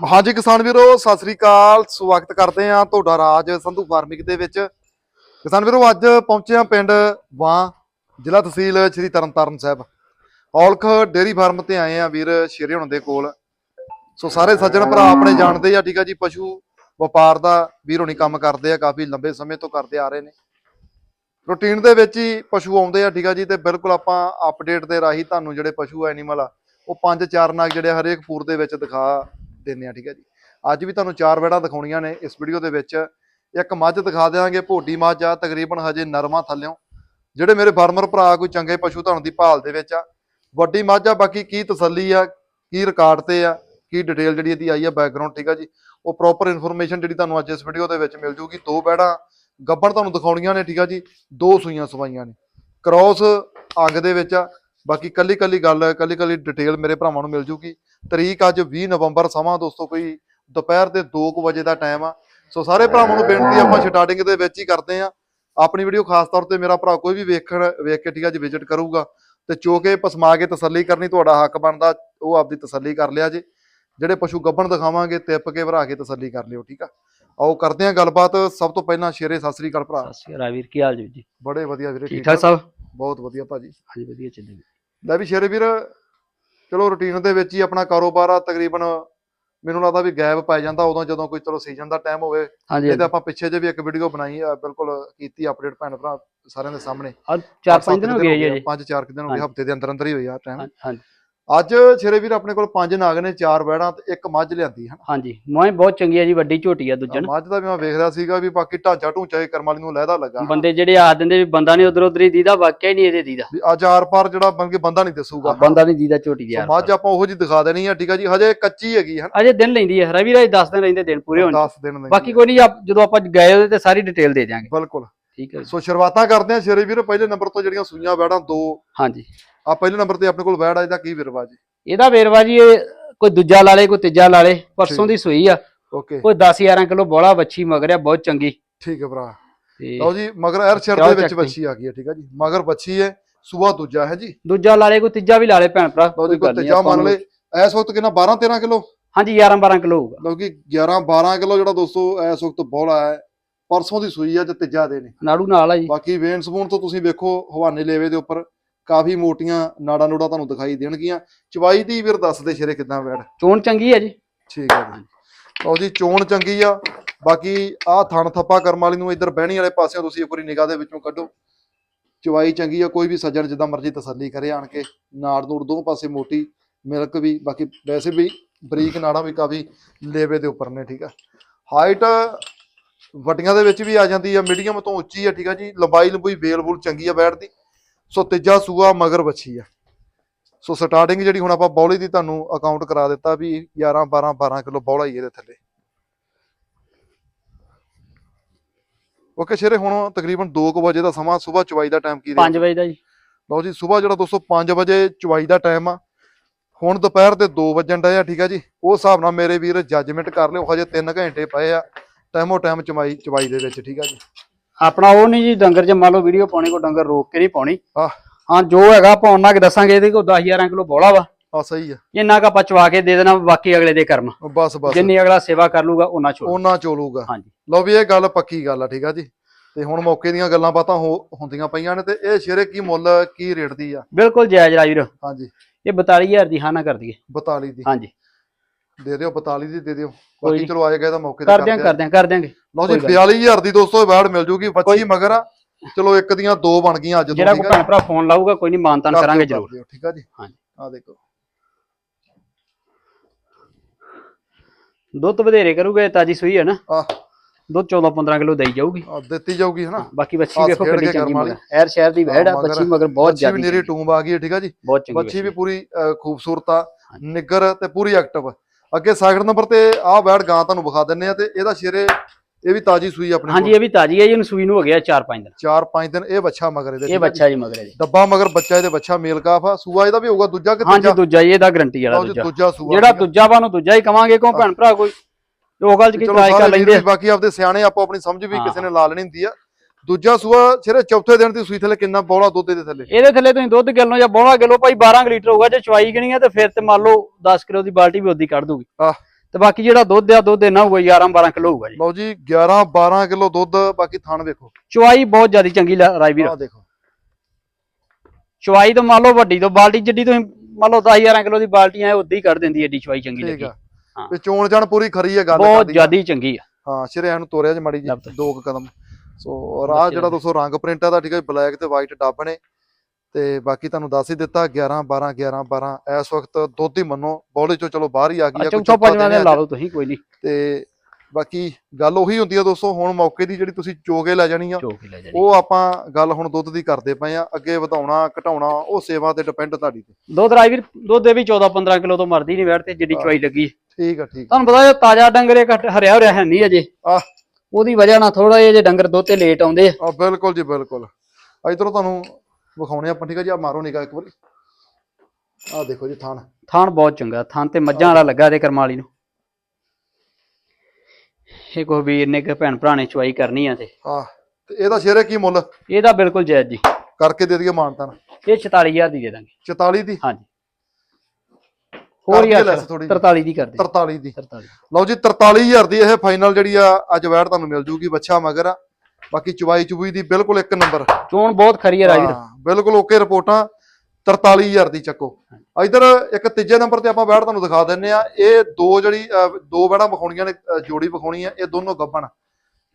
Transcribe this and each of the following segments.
ਹਾਂਜੀ ਕਿਸਾਨ ਵੀਰੋ, ਸਤਿ ਸ੍ਰੀ ਅਕਾਲ। ਸਵਾਗਤ ਕਰਦੇ ਆ ਤੁਹਾਡਾ ਰਾਜ ਸੰਧੂ ਫਾਰਮਿੰਗ ਦੇ ਵਿੱਚ। ਕਿਸਾਨ ਵੀਰੋ, ਅੱਜ ਪਹੁੰਚੇ ਆ ਪਿੰਡ ਵਾਂ, ਜ਼ਿਲ੍ਹਾ ਤਹਿਸੀਲ ਸ੍ਰੀ ਤਰਨਤਾਰਨ ਸਾਹਿਬ। ਔਲਖ ਡੇਰੀ ਫਾਰਮ ਤੇ ਆਏ ਆ ਵੀਰ, ਸ਼ੇਰੇ ਹੁਣ ਦੇ ਕੋਲ। ਸੋ ਸਾਰੇ ਸੱਜਣ ਭਰਾ ਆਪਣੇ ਜਾਣਦੇ ਆ, ਠੀਕ ਆ ਜੀ, ਪਸ਼ੂ ਵਪਾਰ ਦਾ ਵੀਰ ਹੁਣੀ ਕੰਮ ਕਰਦੇ ਆ, ਕਾਫੀ ਲੰਬੇ ਸਮੇਂ ਤੋਂ ਕਰਦੇ ਆ ਰਹੇ ਨੇ। ਰੂਟੀਨ ਦੇ ਵਿੱਚ ਹੀ ਪਸ਼ੂ ਆਉਂਦੇ ਆ, ਠੀਕ ਆ ਜੀ, ਤੇ ਬਿਲਕੁਲ ਆਪਾਂ ਅਪਡੇਟ ਦੇ ਰਾਹੀਂ ਤੁਹਾਨੂੰ ਜਿਹੜੇ ਪਸ਼ੂ ਐਨੀਮਲ ਆ, ਉਹ ਪੰਜ ਚਾਰ ਨਾਗ ਜਿਹੜੇ ਹਰੇਕ ਪੂਰ ਦੇ ਵਿੱਚ ਦਿਖਾ ਦਿੰਦੇ ਆ ਠੀਕ ਹੈ ਜੀ। ਅੱਜ ਵੀ ਤੁਹਾਨੂੰ ਚਾਰ ਵੜਾ ਦਿਖਾਉਣੀਆਂ ਨੇ ਇਸ ਵੀਡੀਓ ਦੇ ਵਿੱਚ। ਇੱਕ ਮੱਝ ਦਿਖਾ ਦਿਆਂਗੇ, ਭੋਡੀ ਮੱਝ ਆ, ਤਕਰੀਬਨ ਹਜੇ ਨਰਮਾ ਥੱਲਿਓਂ। ਜਿਹੜੇ ਮੇਰੇ ਫਾਰਮਰ ਭਰਾ, ਕੋਈ ਚੰਗੇ ਪਸ਼ੂ ਤੁਹਾਨੂੰ ਦੀ ਭਾਲ ਦੇ ਵਿੱਚ ਆ। ਵੱਡੀ ਮੱਝ ਆ, ਬਾਕੀ ਕੀ ਤਸੱਲੀ ਆ, ਕੀ ਰਿਕਾਰਡ ਤੇ ਆ, ਕੀ ਡਿਟੇਲ ਜਿਹੜੀ ਇਹਦੀ ਆਈ ਆ ਬੈਕਗ੍ਰਾਉਂਡ ਠੀਕ ਆ ਜੀ। ਉਹ ਪ੍ਰੋਪਰ ਇਨਫੋਰਮੇਸ਼ਨ ਜਿਹੜੀ ਤੁਹਾਨੂੰ ਅੱਜ ਇਸ ਵੀਡੀਓ ਦੇ ਵਿੱਚ ਮਿਲ ਜੂਗੀ। ਦੋ ਬੈੜਾਂ ਗੱਬਣ ਤੁਹਾਨੂੰ ਦਿਖਾਉਣੀਆਂ ਨੇ, ਠੀਕ ਆ ਜੀ। ਦੋ ਸੂਈਆਂ ਸਵਾਈਆਂ ਨੇ। ਕ੍ਰੋਸ ਅੱਗ ਦੇ ਵਿੱਚ ਆ। ਬਾਕੀ ਕੱਲੀ ਕੱਲੀ ਗੱਲ ਕੱਲੀ ਕੱਲੀ ਡਿਟੇਲ ਮੇਰੇ ਭਰਾਵਾਂ ਨੂੰ ਮਿਲ ਜੂਗੀ। ਤਰੀਕ ਅੱਜ 20 ਨਵੰਬਰ ਸਮਾਂ ਦੋਸਤੋ ਕੋਈ ਦੁਪਹਿਰ ਦੇ 2 ਵਜੇ ਦਾ ਟਾਈਮ ਆ। ਸੋ ਸਾਰੇ ਭਰਾਵਾਂ ਨੂੰ ਬੇਨਤੀ ਆਪਾਂ ਸਟਾਰਟਿੰਗ ਦੇ ਵਿੱਚ ਹੀ ਕਰਦੇ ਆ। ਆਪਣੀ ਵੀਡੀਓ ਖਾਸ ਤੌਰ ਤੇ ਮੇਰਾ ਭਰਾ ਕੋਈ ਵੀ ਵੇਖਣ ਵੇਖ ਕੇ ਠੀਕ ਆ ਜੀ ਵਿਜ਼ਿਟ ਕਰੂਗਾ। ਤੇ ਚੋਕੇ ਪਸਮਾ ਕੇ ਤਸੱਲੀ ਕਰਨੀ ਤੁਹਾਡਾ ਹੱਕ ਬਣਦਾ ਉਹ ਆਪਦੀ ਤਸੱਲੀ ਕਰ ਲਿਆ ਜੀ। ਜਿਹੜੇ ਪਸ਼ੂ ਗੱਭਣ ਦਿਖਾਵਾਂਗੇ ਤਿੱਪ ਕੇ ਭਰਾ ਕੇ ਤਸੱਲੀ ਕਰ ਲਿਓ ਠੀਕ ਆ? ਆਓ ਕਰਦੇ ਆ ਗੱਲਬਾਤ। ਸਭ ਤੋਂ ਪਹਿਲਾਂ ਸ਼ੇਰੇ ਸਤਿ ਸ੍ਰੀ ਅਕਾਲ ਭਰਾ। ਸਤਿ ਸ਼੍ਰੀ ਅਕਾਲ ਵੀਰ ਕੀ ਹਾਲ ਜੀ? ਬੜੇ ਵਧੀਆ ਵੀਰੇ ਠੀਕ ਠਾਕ ਸਭ? ਬਹੁਤ ਵਧੀਆ ਭਾਜੀ। ਹਾਂਜੀ ਵਧੀਆ ਚੱਲੇ ਲੈ ਵੀ ਸ਼ੇਰੇ ਵੀਰ ਚਲੋ ਰੁਟੀਨ ਦੇ ਵਿੱਚ ਹੀ ਆਪਣਾ ਕਾਰੋਬਾਰ ਆ ਤਕਰੀਬਨ ਮੈਨੂੰ ਲੱਗਦਾ ਵੀ ਗੈਪ ਪੈ ਜਾਂਦਾ ਉਦੋਂ ਜਦੋਂ ਕੋਈ ਚਲੋ ਸੀਜ਼ਨ ਦਾ ਟਾਈਮ ਹੋਵੇ। ਇਹ ਤਾਂ ਆਪਾਂ ਪਿੱਛੇ ਜੇ ਵੀ ਇੱਕ ਵੀਡੀਓ ਬਣਾਈ ਆ ਬਿਲਕੁਲ ਕੀਤੀ ਅਪਡੇਟ ਭੈਣ ਭਰਾ ਸਾਰਿਆਂ ਦੇ ਸਾਹਮਣੇ। ਚਾਰ ਪੰਜ ਦਿਨ ਹੋ ਗਏ ਜੀ ਪੰਜ ਚਾਰ ਕੁ ਦਿਨ ਹੋ ਗਏ। ਹਫ਼ਤੇ ਦੇ ਅੰਦਰ ਅੰਦਰ ਹੀ ਹੋਈ ਆ ਟਾਈਮ ਹਾਂਜੀ। ਅੱਜ ਸ਼ੇਰੇ ਵੀਰ ਆਪਣੇ ਕੋਲ ਪੰਜ ਨਾਗ ਨੇ ਚਾਰ ਬੈੜਾਂ ਤੇ ਇੱਕ ਮੱਝ ਲਿਆਂਦੀ ਹਨ ਹਾਂਜੀ ਮੈਂ ਬਹੁਤ ਚੰਗੀ ਆ ਜੀ ਵੱਡੀ ਝੋਟੀ ਆ ਦੂਜਣ। ਮੱਝ ਦਾ ਵੀ ਮੈਂ ਵੇਖ ਰਿਹਾ ਸੀਗਾ ਵੀ ਬਾਕੀ ਢਾਂਚਾ ਢੂੰਚਾ ਇਹ ਕਰਮ ਵਾਲੀ ਨੂੰ ਲਹਿਦਾ ਲੱਗਾ ਬੰਦੇ ਜਿਹੜੇ ਆ ਦਿੰਦੇ ਵੀ ਬੰਦਾ ਨਹੀਂ ਉਧਰ ਉਧਰ ਹੀ ਦੀਦਾ ਵਾਕਿਆ ਹੀ ਨਹੀਂ ਇਹਦੇ ਦੀਦਾ। ਵੀ ਅੱਜ ਆਰ ਪਾਰ ਜਿਹੜਾ ਬਣ ਕੇ ਬੰਦਾ ਨਹੀਂ ਦੱਸੂਗਾ ਬੰਦਾ ਨਹੀਂ ਦੀਦਾ ਝੋਟੀ ਦੀ ਮੱਝ ਆਪਾਂ ਉਹੋ ਜੀ ਦਿਖਾ ਦੇਣੀ ਆ ਠੀਕ ਆ ਜੀ ਹਜੇ ਕੱਚੀ ਹੈਗੀ ਹਨ ਅਜੇ ਦਿਨ ਲੈਂਦੀ ਹੈ ਰਵੀ ਰਾਜ 10 ਦਿਨ ਰਹਿੰਦੇ ਦਿਨ ਪੂਰੇ ਹੋਣ। 10 ਦਿਨ ਬਾਕੀ ਕੋਈ ਨਹੀਂ ਜਦੋਂ ਆਪਾਂ ਗਏ ਉਹਦੇ ਤੇ ਸਾਰੀ ਡਿਟੇਲ ਦੇ ਦਿਆਂਗੇ। ਬਿਲਕੁਲ। ਠੀਕ ਹੈ ਜੀ। ਸੋ ਸ਼ੁਰੂਆਤਾਂ ਕਰਦੇ ਆ ਸ਼ੇਰੇ ਵੀਰ ਪਹਿਲੇ ਨੰਬਰ ਤੋਂ ਜਿਹੜੀਆਂ ਸੂਈਆਂ ਵੈੜਾਂ ਦੋ। ਹਾਂਜੀ। ਆ ਪਹਿਲੇ ਨੰਬਰ ਤੇ ਆਪਣੇ ਕੋਲ ਵੈੜ ਆ ਇਹਦਾ ਕੀ ਵਿਰਵਾ ਜੀ? ਇਹਦਾ ਵੇਰਵਾ ਜੀ ਇਹ ਕੋਈ ਦੂਜਾ ਲਾ ਲੇ ਕੋਈ ਤੀਜਾ ਲਾ ਲੇ ਪਰਸੋਂ ਦੀ ਸੂਈ ਆ। ਓਕੇ। ਕੋਈ 10 11 ਕਿਲੋ ਬੋਲਾ ਬੱਚੀ ਮਗਰ ਆ ਬਹੁਤ ਚੰਗੀ। ਠੀਕ ਹੈ ਭਰਾ। ਤੇ ਲਓ ਜੀ ਮਗਰ ਐਰ ਸ਼ਰ ਦੇ ਵਿੱਚ? ਬੱਚੀ ਆ ਗਈ ਹੈ ਠੀਕ ਹੈ ਜੀ। ਮਗਰ ਬੱਚੀ ਹੈ ਸੂਆ ਦੂਜਾ ਹੈ ਜੀ। ਦੂਜਾ ਲਾ ਲੇ ਕੋਈ ਤੀਜਾ ਵੀ ਲਾ ਲੇ ਭੈਣ ਭਰਾ ਲਓ ਜੀ ਕੋਈ ਤੇਜਾ ਮੰਨ ਲੈ ਇਸ ਵਕਤ ਕਿੰਨਾ 12 13 ਕਿਲੋ? ਹਾਂਜੀ 11 12 ਕਿਲੋ ਹੋਊਗਾ। ਲਓ ਕਿ 11 12 ਕਿਲੋ ਜਿਹੜਾ ਦੋਸਤੋ ਇਸ ਵਕਤ ਬੋਲਾ ਹੈ। ਪਰਸੋਂ ਦੀ ਸੂਈ ਆ ਤੇ ਤੀਜਾ ਦੇ ਨੇ ਨਾੜੂ ਨਾਲ ਆ ਜੀ। ਬਾਕੀ ਵੇਨ ਸਪੂਨ ਤੋਂ ਤੁਸੀਂ ਵੇਖੋ ਹਵਾਨੇ ਲੇਵੇ ਦੇ ਉੱਪਰ ਕਾਫੀ ਮੋਟੀਆਂ ਨਾੜਾ ਨੂੜਾ ਤੁਹਾਨੂੰ ਦਿਖਾਈ ਦੇਣਗੀਆਂ। ਚਵਾਈ ਦੀ ਵੀਰ ਦੱਸ ਦੇ ਸ਼ੇਰੇ ਕਿਦਾਂ ਵੈੜ। ਚੋਣ ਚੰਗੀ ਹੈ ਜੀ। ਠੀਕ ਹੈ ਜੀ। ਲਓ ਜੀ ਚੋਣ ਚੰਗੀ ਆ। ਬਾਕੀ ਆਹ ਥਣ ਥੱਪਾ ਕਰਮ ਵਾਲੀ ਨੂੰ ਇੱਧਰ ਬਹਿਣੀ ਵਾਲੇ ਪਾਸਿਓਂ ਤੁਸੀਂ ਇੱਕ ਵਾਰੀ ਨਿਗਾਹ ਦੇ ਵਿੱਚੋਂ ਕੱਢੋ। ਚਵਾਈ ਚੰਗੀ ਆ ਕੋਈ ਵੀ ਸੱਜਣ ਜਿੱਦਾਂ ਮਰਜ਼ੀ ਤਸੱਲੀ ਕਰੇ ਆਣ ਕੇ। ਨਾੜ ਨੂੜ ਦੋ ਪਾਸੇ ਮੋਟੀ ਮਿਲਕ ਵੀ ਬਾਕੀ ਵੈਸੇ ਵੀ ਬਰੀਕ ਨਾੜਾਂ ਵੀ ਕਾਫੀ ਲੇਵੇ ਦੇ ਉੱਪਰ ਨੇ ਠੀਕ ਆ। ਹਾਈਟ ਵੱਡੀਆਂ ਦੇ ਵਿੱਚ ਵੀ ਆ ਜਾਂਦੀ ਆ ਮੀਡੀਅਮ ਤੋਂ ਉੱਚੀ ਆ ਠੀਕ ਆ ਜੀ। ਲੰਬਾਈ ਲੰਬੂਈ ਵੇਲ ਵੂਲ ਚੰਗੀ ਆ ਬੈਠ ਦੀ। ਸੋ ਤੀਜਾ ਸੂਆ ਮਗਰ ਬੱਚੀ ਆ। ਸੋ ਸਟਾਰਟਿੰਗ ਜਿਹੜੀ ਹੁਣ ਆਪਾਂ ਬੌਲੀ ਦੀ ਤੁਹਾਨੂੰ ਅਕਾਊਂਟ ਕਰਾ ਦਿੱਤਾ ਵੀ 11 12 12 ਕਿਲੋ ਬੌਲਾ ਹੀ ਇਹਦੇ ਥੱਲੇ। ਓਕੇ ਸ਼ੇਰੇ ਹੁਣ ਤਕਰੀਬਨ 2 ਵਜੇ ਦਾ ਸਮਾਂ ਸਵੇਰ ਚਵਾਈ ਦਾ ਟਾਈਮ ਕੀ 5 ਵਜੇ ਦਾ ਜੀ। ਲਓ ਜੀ ਸਵੇਰ ਜਿਹੜਾ ਦੋਸਤੋ 5 ਵਜੇ ਚਵਾਈ ਦਾ ਟਾਈਮ ਆ। ਹੁਣ ਦੁਪਹਿਰ ਦੇ 2 ਵਜਣ ਡਏ ਆ ਠੀਕ ਆ ਜੀ। ਉਸ ਹਿਸਾਬ ਨਾਲ ਮੇਰੇ ਵੀਰ ਜੱਜਮੈਂਟ ਕਰ ਲਿਓ ਹਜੇ 3 ਘੰਟੇ ਪਏ ਆ। ਟਾਈਮੋ ਟਾਈਮ ਚਵਾਈ ਚਵਾਈ ਦੇ ਵਿੱਚ ਠੀਕ ਆ ਜੀ? ਆਪਣਾ ਉਹ ਨਹੀਂ ਜੀ ਡੰਗਰ ਜੇ ਮੰਨ ਲਓ ਵੀਡੀਓ ਪਾਉਣੀ ਕੋ ਡੰਗਰ ਰੋਕ ਕੇ ਨਹੀਂ ਪਾਉਣੀ। ਆਹ। ਹਾਂ ਜੋ ਹੈਗਾ ਪਾਉਣ ਨਾਲ ਦੱਸਾਂਗੇ ਇਹਦੇ ਕੋ 10 11 ਕਿਲੋ ਬੋਲਾ ਵਾ। ਆ ਸਹੀ ਆ। ਇੰਨਾ ਕ ਆਪਾਂ ਚਵਾ ਕੇ ਦੇ ਦੇਣਾ ਬਾਕੀ ਅਗਲੇ ਦੇ ਕਰਮ। ਬਸ ਬਸ। ਜਿੰਨੀ ਅਗਲਾ ਸੇਵਾ ਕਰ ਲੂਗਾ ਉਹਨਾਂ ਛੋੜ ਉਹਨਾਂ ਚੋਲੂਗਾ ਹਾਂਜੀ। ਲਓ ਵੀ ਇਹ ਗੱਲ ਪੱਕੀ ਗੱਲ ਆ ਠੀਕ ਆ ਜੀ? ਤੇ ਹੁਣ ਮੌਕੇ ਦੀਆਂ ਗੱਲਾਂ ਬਾਤਾਂ ਹੋ ਹੁੰਦੀਆਂ ਪਈਆਂ ਨੇ ਤੇ ਇਹ ਸ਼ੇਰੇ ਕੀ ਮੁੱਲ ਕੀ ਰੇਟ ਦੀ ਆ? ਬਿਲਕੁਲ ਜਾਇਜ਼ ਰਾਜਵੀਰ ਹਾਂਜੀ। ਇਹ 42000 ਦੀ ਹਾਂ ਨਾ ਕਰ ਦਈਏ। 42 ਦੀ। ਹਾਂਜੀ। ਦੇ ਦਿਓ 42 ਦੀ ਦੇ ਦਿਓ। ਕੋਈ ਬਾਕੀ ਨੀ। ਚਲੋ ਆਏਗਾ ਇਹਦਾ ਮੌਕੇ ਤੇ ਕਰ ਦਿਆਂ ਕਰ ਦਿਆਂ ਕਰ ਦਿਆਂਗੇ। ਲਓ ਜੀ ਕੋਈ 42000 ਦੀ ਦੋਸਤੋ ਵੈੜ ਮਿਲ ਜੂਗੀ ਬੱਚੀ ਕੋਈ- ਮਗਰ ਆ। ਚਲੋ ਇੱਕ ਦੀਆਂ ਦੋ ਬਣ ਗਈਆਂ ਅੱਜ ਤੋਂ ਜਿਹੜਾ ਠੀਕ ਕੋ ਆ ਭੈਣ ਭਰਾ ਫੋਨ ਲਾਊਗਾ ਕੋਈ ਨਹੀਂ ਮਾਨਤਾਨ ਕਰ ਦਿਓ, ਕਰਾਂਗੇ ਕਰ ਜ਼ਰੂਰ। ਦਿਓ, ਠੀਕ ਆ ਜੀ? ਹਾਂਜੀ। ਆ ਦੇਖੋ। ਦੁੱਧ ਵਧੇਰੇ ਕਰੂਗੇ ਤਾਜੀ ਸੂਈ ਹੈ ਨਾ। ਆ ਦੁੱਧ 14 15 ਕਿਲੋ ਦੇਈ ਜਾਊਗੀ। ਆ ਦਿੱਤੀ ਜਾਊਗੀ ਹਨਾ? ਬਾਕੀ ਬੱਚੀ ਕਿੰਨੀ ਕੇ ਚੰਗੀ ਕਰਮ ਮਗਰ ਐਰ ਸ਼ਹਿਰ ਦੀ ਵਹਿੜ ਆ ਮਗਰ- ਬੱਚੀ ਮਗਰ ਬਹੁਤ ਬੱਚੀ ਵੀ ਜ਼ਿਆਦਾ ਨੇਰੀ ਟੂੰਬ ਆ ਗਈ ਹੈ ਠੀਕ ਆ ਜੀ? ਬਹੁਤ ਚੰਗੀ ਬੱਚੀ ਵੀ ਪੂਰੀ ਅਹ, ਖੂਬਸੂਰਤ ਆ ਨਿੱਗਰ ਤੇ ਪੂਰੀ ਐਕਟਿਵ ਅੱਗੇ ਸੈਕਿੰਡ ਨੰਬਰ ਤੇ ਆਹ ਵੈੜ ਗਾਂ ਤੁਹਾਨੂੰ ਵਿਖਾ ਦਿੰਨੇ ਆ ਤੇ ਇਹਦਾ ਸ਼ੇਰੇ ਇਹ ਵੀ ਤਾਜੀ ਸੂਈ ਆਪਣੇ ਹਾਂਜੀ ਇਹ ਵੀ ਤਾਜੀ ਹੈ ਜੀ ਇਹਨੂੰ ਸੂਈ ਨੂੰ ਹੋ ਗਿਆ 4-5 ਦਿਨ। 4-5 ਦਿਨ ਇਹ ਬੱਚਾ ਮਗਰ ਇਹਦੇ ਇਹ। ਬੱਚਾ ਜੀ। ਮਗਰ ਜੀ। ਡੱਬਾ ਮਗਰ ਬੱਚਾ ਇਹਦੇ ਬੱਚਾ ਮੇਲ ਕਾਫ ਆ। ਸੂਆ ਇਹਦਾ ਵੀ ਹੋਊਗਾ ਦੂਜਾ ਕਿ ਹਾਂਜੀ ਦੂਜਾ ਇਹਦਾ ਗਰੰਟੀ ਵਾਲਾ ਦੂਜਾ। ਦੂਜਾ ਸੂਆ ਜਿਹੜਾ। ਦੂਜਾ ਵਾ ਨੂੰ ਦੂਜਾ ਹੀ ਕਵਾਂਗੇ ਕਿਉਂ ਭੈਣ ਭਰਾ ਕੋਈ? ਉਹ ਗੱਲ ਚ ਕੀ ਟਰਾਈ ਕਰ ਲੈਂਦੇ। ਬਾਕੀ ਆਪਦੇ ਸਿਆਣੇ ਆਪੋ ਆਪਣੀ ਸਮਝ ਵੀ ਕਿਸੇ ਨੇ ਲਾ ਲੈਣੀ ਹੁੰਦੀ ਆ। ਦੂਜਾ ਸੂਆ ਸਿਰੇ ਚੌਥੇ ਦਿਨ ਦੀ ਸੂਈ ਥੱਲੇ ਕਿੰਨਾ ਬੋਲਾ ਦੁੱਧ ਦੇ ਥੱਲੇ? ਇਹਦੇ ਥੱਲੇ ਤੁਸੀਂ ਦੁੱਧ ਕਿਲੋ ਜਾਂ ਬੋਲਾ ਕਿਲੋ ਭਾਈ 12 ਕੁ ਲੀਟਰ ਹੋਊਗਾ ਜੇ ਚਵਾਈ ਗਣੀ ਆ ਤੇ ਫਿਰ ਤੇ ਮੰਨ ਲਓ 10 ਕਿਲੋ ਦੀ ਬਾਲਟੀ ਵੀ ਉਹਦੀ ਕੱਢ ਦੂਗੀ। ਆਹ। ਤੇ ਬਾਕੀ ਜਿਹੜਾ ਦੁੱਧ ਆ ਦੁੱਧ ਇਹਨਾਂ ਹੋਊਗਾ 11 12 ਕਿਲੋ ਹੋਊਗਾ ਜੀ। ਲਓ ਜੀ 11 12 ਕਿਲੋ ਦੁੱਧ ਬਾਕੀ ਥਣ ਵੇਖੋ। ਚੁਆਈ ਬਹੁਤ ਜ਼ਿਆਦਾ ਚੰਗੀ ਲਾ- ਰਾਜਵੀਰ ਆਹ ਦੇਖੋ। ਚੁਆਈ ਤਾਂ ਮੰਨ ਲਓ ਵੱਡੀ ਤੋਂ ਬਾਲਟੀ ਜਿੱਡੀ ਤੁਸੀਂ ਮੰਨ ਲਓ 10 11 ਕਿਲੋ ਦੀ ਬਾਲਟੀ ਐ ਉਦੀ ਕਰ ਦਿੰਦੀ ਐਡੀ ਚੁਆਈ ਚੰਗੀ ਲੱਗੀ। ਆ। ਹਾਂ। ਤੇ ਚੋਣ ਜਾਣ ਪੂਰੀ ਖਰੀ ਹੈ ਗੱਲ ਬਹੁਤ ਆ। ਜ਼ਿਆਦਾ ਹੀ ਚੰਗੀ ਆ। ਹਾਂ ਸ਼ਰਿਆਂ ਨੂੰ ਤੋਰਿਆ ਜੀ ਮਾੜੀ ਜੀ। ਦੋ ਕਦਮ। ਸੋ ਰਾਹ ਜਿਹੜਾ ਦੋਸਤੋ ਰੰਗ ਪ੍ਰਿੰਟ ਆ ਦਾ ਠੀਕ ਹੈ ਬਲੈਕ ਤੇ ਵਾਈਟ ਡੱਬ ਨੇ। ਤੇ ਬਾਕੀ ਤੁਹਾਨੂੰ ਦੱਸ ਹੀ ਦਿੱਤਾ 11 12 11 12 ਇਸ ਵਕਤ ਦੁੱਧ ਹੀ ਮੰਨੋ ਬੋਲੇ ਚੋਂ ਚਲੋ ਬਾਹਰ ਹੀ ਆ ਗਈ ਆ ਚੌਥਾ ਪੰਜਵਾਂ ਦੇ ਆ ਲਾ ਲਓ ਤੁਸੀਂ ਕੋਈ ਨਹੀਂ। ਤੇ ਬਾਕੀ ਗੱਲ ਉਹੀ ਹੁੰਦੀ ਆ ਦੋਸਤੋ ਹੁਣ ਮੌਕੇ ਦੀ ਜਿਹੜੀ ਤੁਸੀਂ ਚੋਗੇ ਲੈ ਜਾਣੀ ਆ ਉਹ ਆਪਾਂ ਗੱਲ ਹੁਣ ਦੁੱਧ ਦੀ ਕਰਦੇ ਪਏ ਆ ਅੱਗੇ ਵਧਾਉਣਾ ਘਟਾਉਣਾ ਉਹ ਸੇਵਾ ਤੇ ਡਿਪੈਂਡ ਤੁਹਾਡੀ ਤੇ। ਦੁੱਧ ਰਾਜਵੀਰ ਦੁੱਧ ਦੇ ਵੀ 14 15 ਕਿਲੋ ਤੋਂ ਮਰਦੀ ਨਹੀਂ ਵੈਟ ਤੇ ਜਿੱਡੀ ਹਾਂ। ਚੁਆਈ ਲੱਗੀ। ਠੀਕ ਆ ਠੀਕ ਤੁਹਾਨੂੰ ਪਤਾ ਤਾਜ਼ਾ ਡੰਗਰ ਹਰਿਆ ਹੋਰਿਆ ਹੈ ਨਹੀਂ ਅਜੇ। ਆਹ। ਉਹਦੀ ਵਜ੍ਹਾ ਨਾਲ ਥੋੜਾ ਜਿਹਾ ਜੇ ਡੰਗਰ ਦੁੱਧ ਤੇ ਲੇਟ ਆਉਂਦੇ ਆ। ਆ ਬਿਲਕੁਲ ਜੀ ਬਿਲਕੁਲ। ਇਧਰੋਂ ਤੁਹਾਨੂੰ ਵਿਖਾਉਣੇ ਆਪਾਂ ਠੀਕ ਆ ਜੀ ਆ ਮਾਰੋ ਨਿਗਾ ਇੱਕ ਵਾਰੀ। ਆ ਦੇਖੋ ਜੀ ਥਾਣ ਥਾਣ ਬਹੁਤ ਚੰਗਾ ਥਾਣ ਤੇ ਮੱਝਾਂ ਵਾਲਾ ਲੱਗਾ ਤੇ ਕਰਮਾਲੀ ਨੂੰ। ਇਹ ਕੋ ਵੀਰ ਨੇ ਕਿ ਭੈਣ ਭਰਾ ਨੇ ਚੁਆਈ ਕਰਨੀ ਆ ਤੇ। ਆ ਤੇ ਇਹਦਾ ਸ਼ੇਰੇ ਕੀ ਮੁੱਲ? ਇਹਦਾ ਬਿਲਕੁਲ ਜਾਇਜ਼ ਜੀ। ਕਰਕੇ ਦੇ ਦਈਏ ਮਾਨਤਾਨ। ਇਹ 44000 ਦੀ ਦੇ ਦਾਂਗੇ। 44 ਦੀ? ਹਾਂਜੀ। ਹੋਰ ਕਰ ਦਈਏ ਯਾਰ less ਥੋੜ੍ਹੀ ਜਿਹੀ। 43 ਦੀ ਕਰ ਦੇ। 43 ਦੀ। 43 ਲਓ ਜੀ 43000 ਦੀ ਇਹ ਫਾਈਨਲ ਜਿਹੜੀ ਆ ਅੱਜ ਵੈਟ ਤੁਹਾਨੂੰ ਮਿਲ ਜੂਗੀ ਬੱਚਾ ਮਗਰ। ਆ ਬਾਕੀ ਚੁਬਾਈ ਚੁਬੂਈ ਦੀ ਬਿਲਕੁਲ ਇੱਕ ਨੰਬਰ। ਚੋਣ ਬਹੁਤ ਖਰੀ ਹਾਂ, ਬਿਲਕੁਲ ਓਕੇ ਰਿਪੋਰਟਾਂ 43000 ਦੀ ਚੱਕੋ। ਇਧਰ ਇੱਕ ਤੀਜੇ ਨੰਬਰ ਤੇ ਆਪਾਂ ਬੈੜ ਤੁਹਾਨੂੰ ਦਿਖਾ ਦਿੰਨੇ ਆ ਇਹ ਦੋ ਜਿਹੜੀ ਦੋ ਬੈੜਾਂ ਵਿਖਾਉਣੀਆਂ ਨੇ ਜੋੜੀ ਵਿਖਾਉਣੀ ਆ ਇਹ ਦੋਨੋਂ ਗੱਬਣ।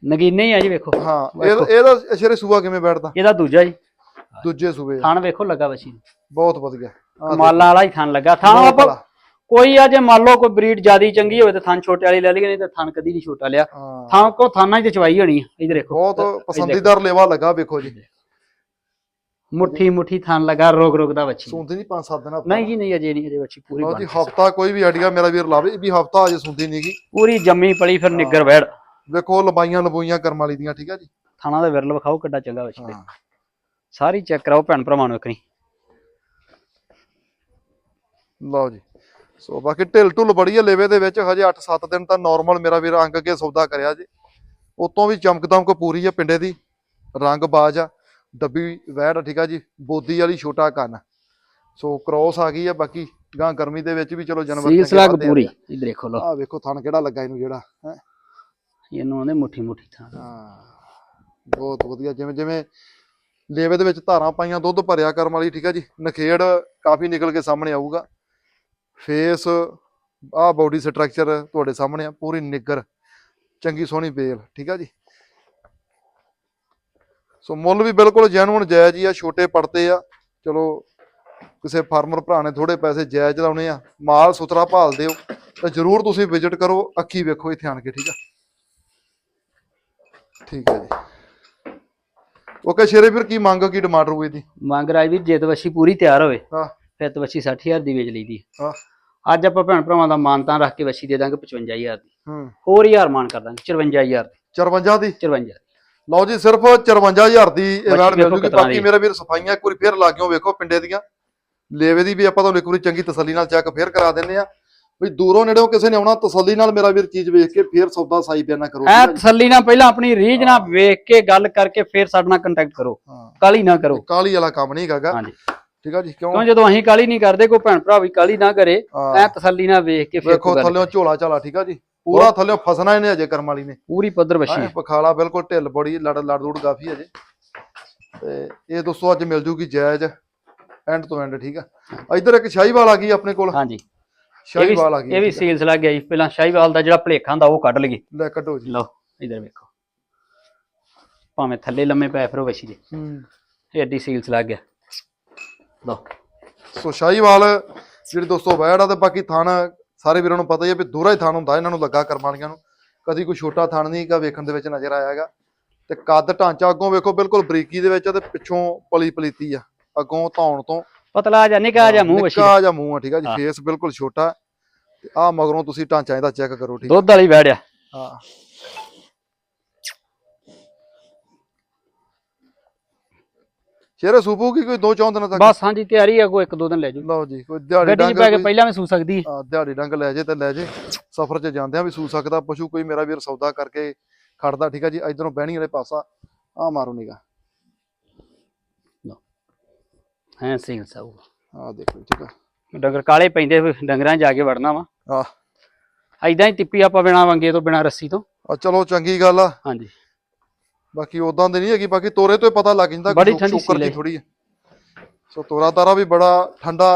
ਨਗੀਨੇ ਹੀ ਆ ਜੀ ਵੇਖੋ। ਹਾਂ ਇਹ ਇਹਦਾ ਸ਼ੇਰੇ ਸੂਆ ਕਿਵੇਂ ਬੈਠਦਾ ਇਹਦਾ ਦੂਜਾ ਜੀ। ਦੂਜੇ ਸੂਬੇ ਆ। ਥਾਣ ਵੇਖੋ ਲੱਗਾ ਵਸੀ ਬਹੁਤ ਵਧੀਆ। ਕਮਾਲਾਂ ਵਾਲਾ ਹੀ ਥਣ ਲੱਗਾ। ਥਣ ਆਪਾਂ। ਕੋਈ ਆ ਜੇ ਮੰਨ ਲਓ ਕੋਈ ਬਰੀਡ ਜਿਆਦੀ ਚੰਗੀ ਹੋਵੇ ਤਾਂ ਥਣ ਛੋਟੇ ਵਾਲੀ ਲੈ ਲਈਏ ਨਹੀਂ ਤਾਂ ਥਣ ਕਦੀ ਨਹੀਂ ਛੋਟਾ ਲਿਆ। ਹਾਂ। ਥਾਂ ਕੋ ਥਾਨਾਂ 'ਚ ਤੇ ਚਵਾਈ ਹੋਣੀ ਆ ਇਧਰ ਦੇਖੋ। ਬਹੁਤ ਪਸੰਦੀਦਾਰ ਲੇਵਾ ਲੱਗਾ ਵੇਖੋ ਜੀ। ਮੁੱਠੀ ਮੁੱਠੀ ਥਣ ਲੱਗਾ ਰੋਗ ਰੋਗ ਦਾ ਵੱਛੀ। ਸੁਣਦੀ ਨਹੀਂ ਪੰਜ ਸੱਤ ਦਿਨ ਹਫ਼ਤਾ। ਨਹੀਂ ਜੀ ਨਹੀਂ ਅਜੇ ਨਹੀਂ ਅਜੇ ਵੱਛੀ ਪੂਰੀ ਬਣ ਜੀ। ਹਫਤਾ ਕੋਈ ਵੀ ਆਈਡੀਆ ਮੇਰਾ ਵੀਰ ਲਾਵੇ ਇਹ ਵੀ ਹਫਤਾ ਅਜੇ ਸੁਣਦੀ ਨਹੀਂਗੀ ਪੂਰੀ ਜੰਮੀ ਪਲੀ ਫਿਰ ਨਿੱਗਰ ਵੈੜ। ਵੇਖੋ ਲੰਬਾਈਆਂ ਲੰਬੂਈਆਂ ਕਰਮ ਵਾਲੀ ਦੀਆਂ ਠੀਕ ਆ ਜੀ। ਥਾਣਾ ਦਾ ਵਿਰਲ ਵਿਖਾਓ ਕਿੱਡਾ ਚੰਗਾ ਵੱਛੀ ਹਾਂ। ਸਾਰੀ ਚੈੱਕ ਕਰਾਓ ਭੈਣ ਭਰਾਵਾਂ ਨੂੰ ਇੱਕ ਨਹੀਂ ਲਓ ਜੀ। ਸੋ ਬਾਕੀ ਢਿੱਲ ਢੁੱਲ ਬੜੀ ਆ ਲੇਵੇ ਦੇ ਵਿੱਚ ਹਜੇ 8-7 ਦਿਨ ਤਾਂ ਨਾਰਮਲ ਮੇਰਾ ਵੀਰ ਅੰਗ ਅੱਗੇ ਸੌਦਾ ਕਰਿਆ ਜੀ। ਉਤੋਂ ਵੀ ਚਮਕ ਦਮਕ ਪੂਰੀ ਆ ਪਿੰਡੇ ਦੀ ਰੰਗ ਬਾਜ ਆ ਡੱਬੀ ਵੈੜ ਠੀਕ ਆ ਜੀ ਬੋਦੀ ਵਾਲੀ ਛੋਟਾ ਕੰਨ। ਸੋ ਕ੍ਰੋਸ ਆ ਗਈ ਆ ਬਾਕੀ ਗਾਂ ਗਰਮੀ ਦੇ ਵਿੱਚ ਵੀ ਚਲੋ ਜਾਨਵਰ ਸੀਲ ਸਲਾਗ ਪੂਰੀ ਇਧਰ ਦੇਖੋ ਲੋ ਆ ਵੇਖੋ ਥਣ ਕਿਹੜਾ ਲੱਗਾ ਇਹਨੂੰ ਜਿਹੜਾ ਹੈ। ਇਹਨੂੰ ਆਂਦੇ ਮੁੱਠੀ ਮੁੱਠੀ ਥਾਂ। ਹਾਂ ਬਹੁਤ ਵਧੀਆ ਜਿਵੇਂ ਜਿਵੇਂ ਲੇਵੇ ਦੇ ਵਿੱਚ ਧਾਰਾਂ ਪਾਈਆਂ ਦੁੱਧ ਭਰਿਆ ਕਰਮ ਵਾਲੀ ਠੀਕ ਆ ਜੀ ਨਖੇੜ ਕਾਫੀ ਨਿਕਲ ਕੇ ਸਾਹਮਣੇ ਆਊਗਾ। ਫੇਸ ਆਹ ਬਾਡੀ ਸਟਰਕਚਰ ਤੁਹਾਡੇ ਸਾਹਮਣੇ ਆ ਪੂਰੀ ਨਿੱਗਰ ਚੰਗੀ ਸੋਹਣੀ ਬੇਲ ਠੀਕ ਆ ਜੀ? ਸੋ ਮੁੱਲ ਵੀ ਬਿਲਕੁਲ ਜੈਨੂਨ ਜਾਇਜ਼ ਹੀ ਆ ਛੋਟੇ ਪੜਤੇ ਆ ਚਲੋ ਕਿਸੇ ਫਾਰਮਰ ਭਰਾ ਨੇ ਥੋੜੇ ਪੈਸੇ ਜਾਇਜ਼ ਲਾਉਣੇ ਆ ਮਾਲ ਸੁਥਰਾ ਭਾਲਦੇ ਹੋ ਤਾਂ ਜਰੂਰ ਤੁਸੀਂ ਵਿਜ਼ਿਟ ਕਰੋ ਅੱਖੀ ਵੇਖੋ ਇੱਥੇ ਆਣ ਕੇ ਠੀਕ ਆ? ਠੀਕ ਹੈ ਜੀ। ਓਕੇ ਸ਼ੇਰੇ ਵੀਰ ਕੀ ਮੰਗ ਕੀ ਡਿਮਾਂਡ ਹੋਊ ਇਹਦੀ? ਮੰਗ ਰਾਜ ਵੀ ਜੇ ਤਾਂ ਵੱਛੀ ਪੂਰੀ ਤਿਆਰ ਹੋਵੇ। ਹਾਂ। ਫਿਰ ਤਾਂ ਵੱਛੀ 60000 ਦੀ ਵੇਚ ਲਈਦੀ। ਹੈ। ਹਾਂ ਅੱਜ ਆਪਾਂ ਭੈਣ ਭਰਾਵਾਂ ਦਾ ਮਾਨਤਾਨ ਰੱਖ ਕੇ ਵੱਛੀ ਦੇ ਦਾਂਗੇ 55000 ਦੀ। ਹੂੰ। ਹੋਰ ਹਜ਼ਾਰ ਮਾਨ ਕਰ ਦਾਂਗੇ 54000 ਦੀ। 54 ਦੀ? 54 ਲਓ ਜੀ ਸਿਰਫ 54000 ਦੀ ਵੈਟ ਮਿਲ ਜੂਗੀ ਬਾਕੀ। ਮੇਰਾ ਵੀਰ ਸਫਾਈਆਂ ਇੱਕ ਵਾਰੀ ਫੇਰ ਲਾਗਿਓ ਵੇਖੋ ਪਿੰਡੇ ਦੀਆਂ। ਲੇਵੇ ਦੀ ਵੀ ਆਪਾਂ ਤੁਹਾਨੂੰ ਇੱਕ ਵਾਰੀ ਚੰਗੀ ਤਸੱਲੀ ਨਾਲ ਚੈੱਕ ਫੇਰ ਕਰਾ ਦਿੰਨੇ ਆ ਵੀ ਦੂਰੋਂ ਨੇੜਿਓਂ ਕਿਸੇ ਨੇ ਆਉਣਾ ਤਸੱਲੀ ਨਾਲ ਮੇਰਾ ਵੀਰ ਚੀਜ਼ ਵੇਖ ਕੇ ਫੇਰ ਸੌਦਾ ਸਾਈ ਬਿਆਨਾ ਕਰੋ। ਐ ਤਸੱਲੀ ਨਾਲ ਪਹਿਲਾਂ ਆਪਣੀ ਰੀਝ ਨਾਲ ਵੇਖ ਕੇ ਗੱਲ ਕਰਕੇ ਫਿਰ ਸਾਡੇ ਨਾਲ ਕੰਟੈਕਟ ਕਰੋ। ਕਾਲੀ ਨਾ ਕਰੋ। ਕਾਲੀ ਵਾਲਾ ਕੰਮ ਨਹੀਂ ਹੈਗਾ ਹਾਂਜੀ। ਠੀਕ ਆ ਜੀ ਕਿਉਂ? ਕਿਉਂ ਜਦੋਂ ਅਸੀਂ ਕਾਲੀ ਨਹੀਂ ਕਰਦੇ ਕੋਈ ਭੈਣ ਭਰਾ ਵੀ ਕਾਲੀ ਨਾ ਕਰੇ ਹਾਂ। ਐ ਤਸੱਲੀ ਨਾਲ ਵੇਖ ਕੇ ਫਿਰ ਵੇਖੋ ਕੋਈ ਗੱਲ। ਥੱਲਿਓਂ ਝੋਲਾ ਝਾਲਾ ਠੀਕ ਆ ਜੀ? ਪੂਰਾ ਥੱਲਿਓਂ ਫਸਣਾ ਇਹਨੇ ਅਜੇ ਕਰਮ ਵਾਲੀ ਨੇ। ਪੂਰੀ ਪੱਧਰ ਹਾਂ ਹੈ। ਪਖਾਲਾ ਬਿਲਕੁਲ ਢਿੱਲ ਬੜੀ ਲੜ ਲੜ ਦੂੜ ਕਾਫੀ ਅਜੇ ਤੇ ਇਹ ਦੋਸਤੋ ਅੱਜ ਮਿਲ ਜੂਗੀ ਜਾਇਜ਼ ਐਂਡ ਤੋਂ ਐਂਡ ਠੀਕ ਆ? ਇੱਧਰ ਇੱਕ ਸ਼ਾਹੀਵਾਲ ਆ ਗਈ ਆਪਣੇ ਕੋਲ। ਹਾਂਜੀ। ਇਹ ਵੀ ਸ਼ਾਹੀਵਾਲ ਆ ਗਈ ਇਹ ਵੀ ਸੇਲਸ ਲੱਗ ਗਿਆ ਜੀ। ਪਹਿਲਾਂ ਸ਼ਾਹੀਵਾਲ ਦਾ ਜਿਹੜਾ ਭਲੇਖਾਂ ਦਾ ਉਹ ਕੱਢ ਲਈਏ। ਲੈ ਕੱਢੋ ਜੀ। ਲਓ ਇਧਰ ਵੇਖੋ। ਭਾਵੇਂ ਥੱਲੇ ਲੰਮੇ ਪੈ ਫਿਰੋ ਵੱਛੀ ਦੇ। ਹੂੰ। ਇਹ ਐਡੀ ਸੇਲਸ ਲੱਗ ਗਿਆ। ਲਓ। ਸੋ ਸ਼ਾਹੀਵਾਲ ਜਿਹੜੇ ਦੋਸਤੋ ਵੈੜ ਆ ਤੇ ਬਾਕੀ ਥਣ ਸਾਰੇ ਵੀਰਾਂ ਨੂੰ ਪਤਾ ਹੀ ਆ ਵੀ ਦੂਰਾ ਹੀ ਥਣ ਹੁੰਦਾ ਇਹਨਾਂ ਨੂੰ ਲੱਗਾ ਕਰਮਾਲੀਆਂ ਨੂੰ। ਕਦੀ ਕੋਈ ਛੋਟਾ ਥਣ ਨਹੀਂ ਕਾ ਵੇਖਣ ਦੇ ਵਿੱਚ ਨਜ਼ਰ ਆਇਆ ਹੈਗਾ। ਤੇ ਕੱਦ ਢਾਂਚਾ ਅੱਗੋਂ ਵੇਖੋ ਬਿਲਕੁਲ ਬਰੀਕੀ ਦੇ ਵਿੱਚ ਆ ਤੇ ਪਿੱਛੋਂ ਪਲੀ ਪਲੀਤੀ ਆ ਅੱਗੋਂ ਧੌਣ ਤੋਂ। ਪਤਲਾ ਜਾਂ ਨਿਕਾ ਜਾਂ ਮੂੰਹ ਦਾ। ਨਿੱਕਾ ਜਿਹਾ ਮੂੰਹ ਆ ਠੀਕ ਆ ਜੀ ਹਾਂ। ਫੇਸ ਬਿਲਕੁਲ ਛੋਟਾ। ਤੇ ਆ ਮਗਰੋਂ ਤੁਸੀਂ ਢਾਂਚਾ ਇਹਦਾ ਚੈੱਕ ਕਰੋ ਠੀਕ ਦੁੱਧ ਵਾਲੀ ਵੈੜਿਆ ਹਾਂ। ਸ਼ੇਰੇ ਸੂਪੂ ਕੀ ਕੋਈ ਦੋ ਚੌਂ ਦਿਨਾਂ ਤੱਕ? ਬਸ ਹਾਂਜੀ ਤਿਆਰੀ ਆ ਕੋਈ ਇੱਕ ਦੋ ਦਿਨ ਲੈ ਜੂ ਲਓ ਜੀ ਕੋਈ ਦਿਹਾੜੀ ਗੱਡੀ 'ਚ ਡੰਗ ਪੈ ਕੇ ਕੋਈ- ਪਹਿਲਾਂ ਵੀ ਸੂ ਸਕਦੀ ਹੈ। ਹਾਂ, ਦਿਹਾੜੀ ਡੰਗ ਲੈ ਜੇ ਤੇ ਲੈ ਜੇ। ਸਫ਼ਰ 'ਚ ਜਾਂਦਿਆਂ ਵੀ ਸੂ ਸਕਦਾ ਪਸ਼ੂ ਕੋਈ ਮੇਰਾ ਵੀਰ ਸੌਦਾ ਕਰਕੇ ਖੜਦਾ ਠੀਕ ਆ ਜੀ? ਇਧਰੋਂ ਬਹਿਣੀ ਵਾਲੇ ਪਾਸਾ ਆ ਮਾਰੋ ਨਿਗਾ ਹੈ ਸੇਲਸ ਆਊਗਾ ਆ ਦੇਖੋ ਠੀਕ ਆ। ਡੰਗਰ ਕਾਲੇ ਪੈਂਦੇ ਫਿਰ ਡੰਗਰਾਂ 'ਚ ਜਾ ਕੇ ਵੜਨਾ ਵਾ। ਆ ਐਦਾਂ ਹੀ ਤਿੱਪੀ ਆਪਾਂ ਬਿਨਾ ਵੰਗੇ ਤੋਂ ਬਿਨਾ ਰੱਸੀ ਤੋਂ। ਆ ਚਲੋ ਚੰਗੀ ਗੱਲ ਆ। ਹਾਂਜੀ। ਬਾਕੀ ਉਦਾਂ ਦੀ ਨਹੀਂ ਹੈਗੀ ਬਾਕੀ ਤੋਰੇ ਤੋਂ ਹੀ ਪਤਾ ਲੱਗ ਜਾਂਦਾ ਬੜੀ ਠੰਡੀ ਸ਼ੂਕਰ ਦੀ। ਥੋੜੀ ਹੈ। ਸੋ ਤੋਰਾ ਤਾਰਾ ਵੀ ਬੜਾ ਠੰਡਾ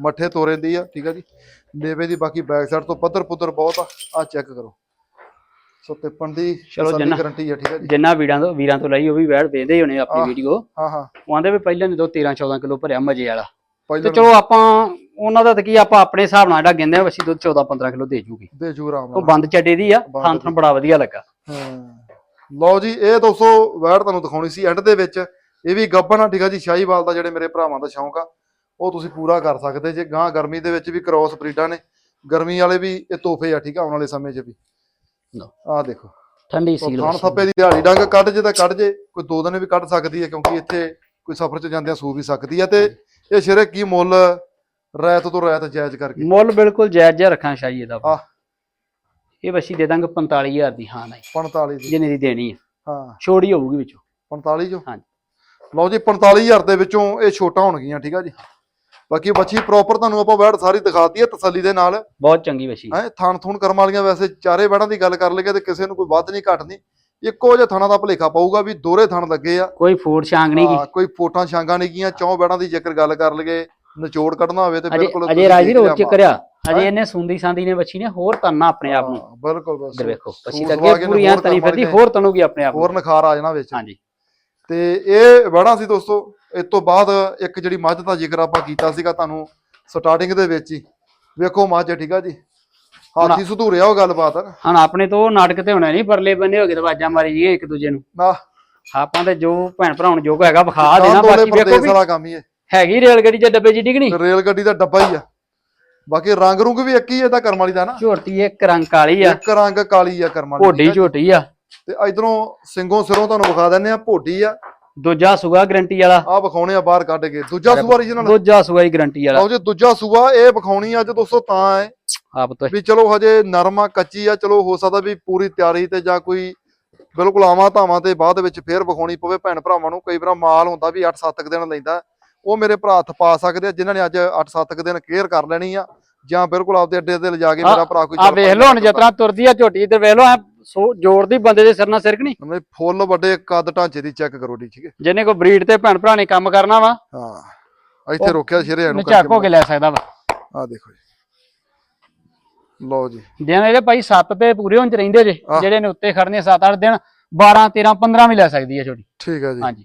ਮੱਠੇ ਤੋਰੇ ਦੀ ਆ ਠੀਕ ਆ ਜੀ। ਲੇਵੇ ਦੀ ਬਾਕੀ ਬੈਕ ਸਾਈਡ ਤੋਂ ਪੱਧਰ ਪੁੱਧਰ ਬਹੁਤ ਆ ਆ ਚੈੱਕ ਕਰੋ। ਸੋ ਤਿੱਪਣ ਦੀ ਚਲੋ ਜਿੰਨਾ- ਗਾਰੰਟੀ ਆ ਠੀਕ ਆ ਜੀ। ਜਿੰਨਾ ਵੀਰਾਂ ਤੋਂ ਵੀਰਾਂ ਤੋਂ ਲਈ ਉਹ ਵੀ ਵੈੜ ਵੇਂਦੇ ਹੋਣੇ ਆਪਣੀ। ਵੀਡੀਓ ਹਾਂ ਹਾਂ। ਉਹ ਆਂਦੇ ਵੀ ਪਹਿਲਾਂ ਨੇ ਦੋ 13 14 ਕਿਲੋ ਭਰਿਆ ਮਜੇ ਵਾਲਾ। ਤੇ ਚਲੋ ਆਪਾਂ ਉਹਨਾਂ ਦਾ ਤਾਂ ਕੀ ਆਪਾਂ ਆਪਣੇ ਹਿਸਾਬ ਨਾਲ ਜਿਹੜਾ ਗਿੰਦੇ ਆ ਵਸੀ ਦੁੱਧ 14 15 ਕਿਲੋ ਦੇ ਜੂਗੀ। ਦੇ ਜੂ ਆਰਾਮ ਉਹ ਨਾਲ। ਬੰਦ ਚੱਡੇ ਦੀ ਆ ਥਾਂ ਥਾਂ ਬੜਾ ਵਧੀਆ ਲੱਗਾ। ਹਾਂ। ਲਓ ਜੀ ਇਹ ਦੋਸਤੋ ਵੈੜ ਤੁਹਾਨੂੰ ਦਿਖਾਉਣੀ ਸੀ ਐਂਡ ਦੇ ਵਿੱਚ। ਇਹ ਵੀ ਗੱਬਨ ਆ ਠੀਕ ਆ ਜੀ ਸ਼ਾਹੀਵਾਲ ਦਾ ਜਿਹੜੇ ਮੇਰੇ ਭਰਾਵਾਂ ਦਾ ਸ਼ੌਂਕ ਆ ਉਹ ਤੁਸੀਂ ਪੂਰਾ ਕਰ ਸਕਦੇ ਜੇ। ਗਾਂ ਗਰਮੀ ਦੇ ਵਿੱਚ ਵੀ ਕ੍ਰੋਸ ਬਰੀਡਾਂ ਨੇ ਗਰਮੀ ਵਾਲੇ ਵੀ ਇਹ ਤੋਹਫੇ ਆ ਠੀਕ ਆ ਆਉਣ ਵਾਲੇ ਸਮੇਂ 'ਚ ਵੀ। ਆਹ ਦੇਖੋ। ਠੰਡੀ ਸੀਲ ਥਣ ਥੱਪੇ ਦੀ ਦਿਹਾੜੀ ਡੰਗ ਕੱਢ ਜੇ ਤਾਂ ਕੱਢ ਜੇ ਕੋਈ ਦੋ ਦਿਨ ਵੀ ਕੱਢ ਸਕਦੀ ਹੈ ਕਿਉਂਕਿ ਇੱਥੇ ਕੋਈ ਸਫ਼ਰ 'ਚ ਜਾਂਦਿਆਂ ਸੂ ਵੀ ਸਕਦੀ ਹੈ ਤੇ ਇਹ ਸ਼ੇਰੇ ਕੀ ਮੁੱਲ ਰੈਤ ਤੋਂ ਰੈਤ ਜਾਇਜ਼ ਕਰਕੇ। ਮੁੱਲ ਬਿਲਕੁਲ ਜਾਇਜ਼ ਜਿਹਾ ਰੱਖਾਂ ਸ਼ਾਹੀ ਇਹਦਾ ਆਹ। ਇਹ ਵਸੀ ਦੇ ਦਾਂਗੇ 45000 ਦੀ ਹਾਂ ਨਹੀਂ। 45 ਦੀ। ਜਿੰਨੇ ਦੀ ਦੇਣੀ ਹੈ ਹਾਂ। ਛੋੜੀ ਹੋਊਗੀ ਵਿੱਚੋਂ। 45 ਜੋ ਹਾਂਜੀ। ਲਓ ਜੀ 45000 ਦੇ ਵਿੱਚੋਂ ਇਹ ਛੋਟਾ ਹੋਣਗੀਆਂ ਠੀਕ ਆ ਜੀ। ਬਾਕੀ ਬੱਚੀ ਪ੍ਰੋਪਰ ਤੁਹਾਨੂੰ ਆਪਾਂ ਵੈੜ ਸਾਰੀ ਦਿਖਾਤੀ ਹੈ ਤਸੱਲੀ ਦੇ ਨਾਲ। ਬਹੁਤ ਚੰਗੀ ਵਸੀ ਹੈ ਥਣ ਥੁਣ ਕਰਮ ਵਾਲੀਆਂ ਵੈਸੇ ਚਾਰੇ ਵੈੜਾਂ ਦੀ ਗੱਲ ਕਰ ਲਈਏ ਤੇ ਕਿਸੇ ਨੂੰ ਕੋਈ ਵੱਧ ਨਹੀਂ ਘੱਟ ਨਹੀਂ। ਇੱਕੋ ਜਿਹਾ ਥਣਾ ਦਾ ਭਲੇਖਾ ਪਊਗਾ ਵੀ ਦੋਰੇ ਥਣ ਲੱਗੇ ਆ। ਕੋਈ ਫੂਡ ਛਾਂਗ ਨਹੀਂ ਕੋਈ ਫੋਟਾਂ ਛਾਂਗਾਂ ਨਹੀਂ ਗੀਆਂ ਚੌਂ ਵੈੜਾਂ ਦੀ ਜੇਕਰ ਗੱਲ ਕਰ ਲਈਏ ਨਿਚੋੜ ਕੱਢਣਾ ਹੋਵੇ ਤੇ ਬਿਲਕੁਲ ਅਜੇ ਰਾਜਵੀਰ ਦੇਖ ਉੱਚ ਲਿਆ ਕਰਿਆ ਹੈਂ? ਅਜੇ ਇਹਨੇ ਸੁੰਦੀ ਸਾਂਦੀ ਨੇ ਬੱਚੀ ਨੇ ਹੋਰ ਤੰਨਾ ਆਪਣੇ ਆਪ ਨੂੰ। ਬਿਲਕੁਲ ਬਸ। ਬੱਚੀ ਸੂਸ ਤਾਂ ਅੱਗੇ ਨੇ ਪੂਰੀ ਐ ਹੋਰ ਤਨੀ ਕਰਮ ਫਿਰਦੀ ਹੋਰ ਤਨੂਗੀ ਆਪਣੇ ਆਪ ਹੋਰ ਨਖਾਰ ਆ ਜਾਣਾ ਵਿੱਚ। ਹਾਂਜੀ। ਤੇ ਇਹ ਵੜਾ ਸੀ ਦੋਸਤੋ ਇਸ ਤੋਂ ਬਾਅਦ ਇੱਕ ਜਿਹੜੀ ਮੱਝ ਦਾ ਜ਼ਿਕਰ ਆਪਾਂ ਕੀਤਾ ਸੀਗਾ ਤੁਹਾਨੂੰ ਸਟਾਰਟਿੰਗ ਦੇ ਵਿੱਚ ਹੀ। ਵੇਖੋ ਮੱਝ ਠੀਕ ਆ ਜੀ? ਹਾਥੀ ਸੁਧੂਰਿਆ ਉਹ ਗੱਲਬਾਤ। ਹੁਣ ਆਪਣੇ ਤੋਂ ਉਹ ਨਾਟਕ ਤੇ ਹੋਣਾ ਨਹੀਂ ਪਰਲੇ ਬੰਨੇ ਹੋ ਗਏ ਦਵਾਜਾਂ ਮਾਰੀ ਜੀਏ ਇੱਕ ਦੂਜੇ ਨੂੰ। ਨਾ। ਆਪਾਂ ਤੇ ਜੋ ਭੈਣ ਭਰਾਉਣ ਜੋ ਹੈਗਾ ਵਿਖਾ ਦੇਣਾ ਬਾਕੀ ਵੇਖੋ ਵੀ ਵਾਲਾ ਕੰਮ ਹੀ ਹੈ। ਹੈਗੀ ਰੇਲ ਗੱਡੀ ਚ ਡੱਬੇ ਕਿ ਨਹੀਂ ਰੇਲ ਗੱਡੀ ਦਾ ਡੱਬਾ ਹੀ ਆ। ਬਾਕੀ ਰੰਗ ਰੁੰਗ ਵੀ ਇੱਕ ਹੀ ਤਾਂ ਕਰਮ ਵਾਲੀ ਦਾ ਨਾ। ਝੋਟੀ ਇੱਕ ਰੰਗ ਕਾਲੀ ਆ। ਇੱਕ ਰੰਗ ਕਾਲੀ ਆ ਕਰਮ ਵਾਲੀ ਦੀ, ਭੋਡੀ ਆ ਜੀ। ਝੋਟੀ ਆ। ਤੇ ਇਧਰੋਂ ਸਿੰਘੋਂ ਸਿਰੋਂ ਤੁਹਾਨੂੰ ਵਿਖਾ ਦਿੰਨੇ ਆ ਭੋਡੀ ਆ। ਦੂਜਾ ਸੂਆ ਗਰੰਟੀ ਵਾਲਾ। ਆ ਵਿਖਾਉਣੇ ਆ ਬਾਹਰ ਕੱਢ ਕੇ। ਦੂਜਾ ਸੂਆ ਰੀਜਨਲ ਦੂਜਾ ਸੂਆ ਹੀ ਗਰੰਟੀ ਵਾਲਾ। ਲਓ ਜੀ ਦੂਜਾ ਸੂਆ ਇਹ ਵਿਖਾਉਣੀ ਅੱਜ ਦੋਸਤੋ ਤਾਂ ਹੈ ਆਪ ਤੋਂ। ਵੀ ਚਲੋ ਹਜੇ ਨਰਮਾ ਕੱਚੀ ਆ ਚਲੋ ਹੋ ਸਕਦਾ ਵੀ ਪੂਰੀ ਤਿਆਰੀ ਤੇ ਜਾਂ ਕੋਈ ਬਿਲਕੁਲ ਆਵਾਂ ਧਾਵਾਂ ਤੇ ਬਾਅਦ ਵਿੱਚ ਫੇਰ ਵਿਖਾਉਣੀ ਪਵੇ। ਭੈਣ ਭਰਾਵਾਂ ਨੂੰ ਕਈ ਵਾਰ ਮਾਲ ਹੁੰਦਾ ਵੀ 8-7 ਦਿਨ ਲੈਂਦਾ। ਉਹ ਮੇਰੇ ਭਰਾ ਹੱਥ ਪਾ ਸਕਦੇ ਆ ਜਿਨ੍ਹਾਂ ਨੇ ਅੱਜ 8-7 ਦਿਨ ਕੇਅਰ ਕਰ ਲੈਣੀ ਆ ਜਾਂ ਬਿਲਕੁਲ ਆਪਦੇ ਅੱਡੇ ਤੇ ਲਿਜਾ ਕੇ ਮੇਰਾ ਭਰਾ ਕੋਈ ਆ ਵੇਖ ਲਓ ਹੁਣ ਜਤਰਾ ਤੁਰਦੀ ਆ ਝੋਟੀ ਇੱਧਰ ਵੇਖ ਲਓ ਐ ਸੋ ਜੋੜਦੀ ਬੰਦੇ ਦੇ ਸਿਰ ਨਾਲ ਸਿਰ ਕਿ ਨਹੀਂ? ਨਹੀਂ ਫੁੱਲ ਵੱਡੇ ਕੱਦ ਢਾਂਚੇ ਦੀ ਚੈੱਕ ਕਰੋ ਠੀਕ ਹੈ। ਜਿਹਨੇ ਕੋਈ ਬਰੀਡ ਤੇ ਭੈਣ ਭਰਾ ਨੇ ਕੰਮ ਕਰਨਾ ਵਾ ਹਾਂ ਇੱਥੇ ਰੋਕਿਆ ਸ਼ੇਰੇ ਨੂੰ ਝੱਕ ਹੋ ਕੇ ਲੈ ਸਕਦਾ ਵਾ। ਆ ਦੇਖੋ ਜੀ। ਲਓ ਜੀ। ਦਿਨ ਇਹਦੇ ਭਾਈ 7 ਤੇ ਪੂਰੇ ਹੋਣ ਚ ਰਹਿੰਦੇ ਜੇ। ਜਿਹੜੇ ਨੇ ਉੱਤੇ ਖੜਨੇ 7-8 ਦਿਨ 12 13 15 ਵੀ ਲੈ ਸਕਦੀ ਹੈ ਛੋਟੀ। ਠੀਕ ਹੈ ਜੀ। ਹਾਂਜੀ।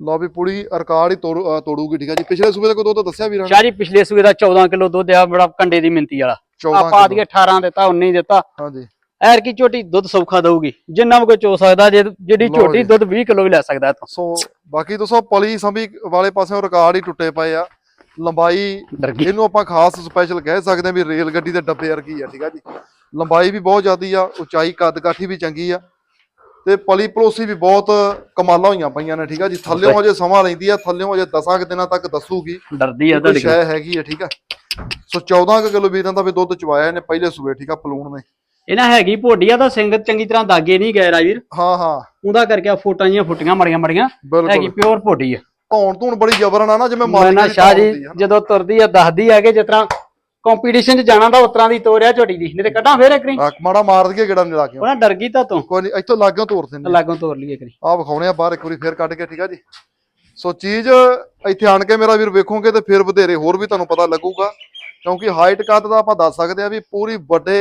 ਲਓ ਵੀ ਪੂਰੀ ਰਿਕਾਰਡ ਹੀ ਤੋੜੂਗੀ ਠੀਕ ਹੈ ਜੀ। ਪਿਛਲੇ ਸੂਬੇ ਦਾ ਕੋਈ ਦੁੱਧ ਦੱਸਿਆ ਵੀਰਾਂ ਸ਼ਾਹ ਜੀ ਪਿਛਲੇ ਸੂਏ ਦਾ 14 ਕਿਲੋ ਦੁੱਧ ਆ ਬੜਾ ਕੰਡੇ ਦੀ ਮਿੰਤੀ ਵਾਲਾ। 14 ਆਪਾਂ ਆਦੀਏ 18 ਦਿੱਤਾ 19 ਦਿੱਤਾ। ਹਾਂਜੀ। ਐਰ ਕੀ ਝੋਟੀ ਦੁੱਧ ਸੌਖਾ ਦਊਗੀ। ਜਿੰਨਾ ਕੋਈ ਚੋ ਸਕਦਾ ਜੇ ਜਿਹੜੀ ਝੋਟੀ। ਦੁੱਧ 20 ਕਿਲੋ ਵੀ ਲੈ ਸਕਦਾ ਇੱਥੋਂ। ਸੋ ਬਾਕੀ ਦੋਸਤੋ ਪਲੀ ਸੰਭੀ ਵਾਲੇ ਪਾਸਿਓਂ ਰਿਕਾਰਡ ਹੀ ਟੁੱਟੇ ਪਏ ਆ। ਲੰਬਾਈ ਇਹਨੂੰ ਆਪਾਂ ਖਾਸ ਸਪੈਸ਼ਲ ਕਹਿ ਸਕਦੇ ਹਾਂ ਵੀ ਰੇਲ ਗੱਡੀ ਦੇ ਡੱਬੇ ਵਰਗੀ ਆ ਠੀਕ ਆ ਜੀ। ਲੰਬਾਈ ਵੀ ਬਹੁਤ ਜ਼ਿਆਦੀ ਆ ਉਚਾਈ ਕੱਦ ਕਾਠੀ ਵੀ ਚੰਗੀ ਆ। ਤੇ ਪਲੀ ਪਲੋਸੀ ਵੀ ਬਹੁਤ ਕਮਾਲਾਂ ਹੋਈਆਂ ਪਈਆਂ ਨੇ ਠੀਕ ਆ ਜੀ? ਥੱਲਿਓਂ ਅਜੇ ਸਮਾਂ ਲੈਂਦੀ ਆ ਥੱਲਿਓਂ ਅਜੇ 10 ਕੁ ਦਿਨਾਂ ਤੱਕ ਦੱਸੂਗੀ। ਡਰਦੀ ਆ ਤੁਹਾਡੀ ਸ਼ੈ ਹੈਗੀ ਆ ਠੀਕ ਆ? ਸੋ 14 ਕੁ ਕਿਲੋ ਵੀਰਾਂ ਦਾ ਵੀ ਦੁੱਧ ਚਵਾਇਆ ਇਹਨੇ ਪਹਿਲੇ ਸੂਏ ਠੀਕ ਆ ਪਲੂਣ ਨੇ। ਇਹਨਾਂ ਹੈਗੀ ਭੋਡੀਆ ਤਾਂ ਸਿੰਗਤ ਚੰਗੀ ਤਰ੍ਹਾਂ ਦਾਗੇ ਨਹੀਂ ਗਏ ਰਾਜਵੀਰ। ਹਾਂ ਹਾਂ। ਉਹਦਾ ਕਰਕੇ ਆ ਫੋਟਾਂ ਜੀਆਂ ਫੁੱਟੀਆਂ ਮੜੀਆਂ ਮੜੀਆਂ। ਹੈਗੀ ਪਿਓਰ ਭੋਡੀ ਆ। ਧੌਣ ਧੂਣ ਬੜੀ ਜ਼ਬਰਨ ਆ ਨਾ ਜਿਵੇਂ ਮਾਰੀ ਨਾ ਸ਼ਾਹ ਜੀ ਨਾ। ਜਦੋਂ ਤੁਰਦੀ ਆ ਦੱਸਦੀ ਆ ਕਿ ਜਿਸ ਤਰ੍ਹਾਂ ਕੰਪੀਟੀਸ਼ਨ 'ਚ ਜਾਣਾ ਤਾਂ ਉਤਰਾਂ ਦੀ ਤੋਰਿਆ ਝੋਟੀ ਦੀ। ਨਹੀਂ ਤੇ ਕੱਢਾਂ ਫੇਰ ਇੱਕ ਆ, ਮਾੜਾ ਮਾਰ ਦਈਏ ਗੇੜਾ ਨਹੀਂ ਲਾਗਿਓ ਉਹਨਾਂ ਡਰ ਗਈ ਤਾਂ ਤੂੰ। ਕੋਈ ਨਹੀਂ ਇੱਥੋਂ ਲਾਗਿਓ ਤੋਰ ਦਿੰਦੇ ਲਾਗੋਂ ਤੋਰ ਲਈ ਇੱਕ ਆ ਵਿਖਾਉਣੇ ਆ ਬਾਹਰ ਇੱਕ ਵਾਰੀ ਫੇਰ ਕੱਢ ਕੇ ਠੀਕ ਆ ਜੀ। ਸੋ ਚੀਜ਼ ਇੱਥੇ ਆਣ ਕੇ ਮੇਰਾ ਵੀਰ ਵੇਖੋਗੇ ਤੇ ਫਿਰ ਵਧੇਰੇ ਹੋਰ ਵੀ ਤੁਹਾਨੂੰ ਪਤਾ ਲੱਗੂਗਾ। ਕਿਉਂਕਿ ਹਾਈਟ ਕੱਦ ਦਾ ਆਪਾਂ ਦੱਸ ਸਕਦੇ ਆ ਵੀ ਪੂਰੀ ਵੱਡੇ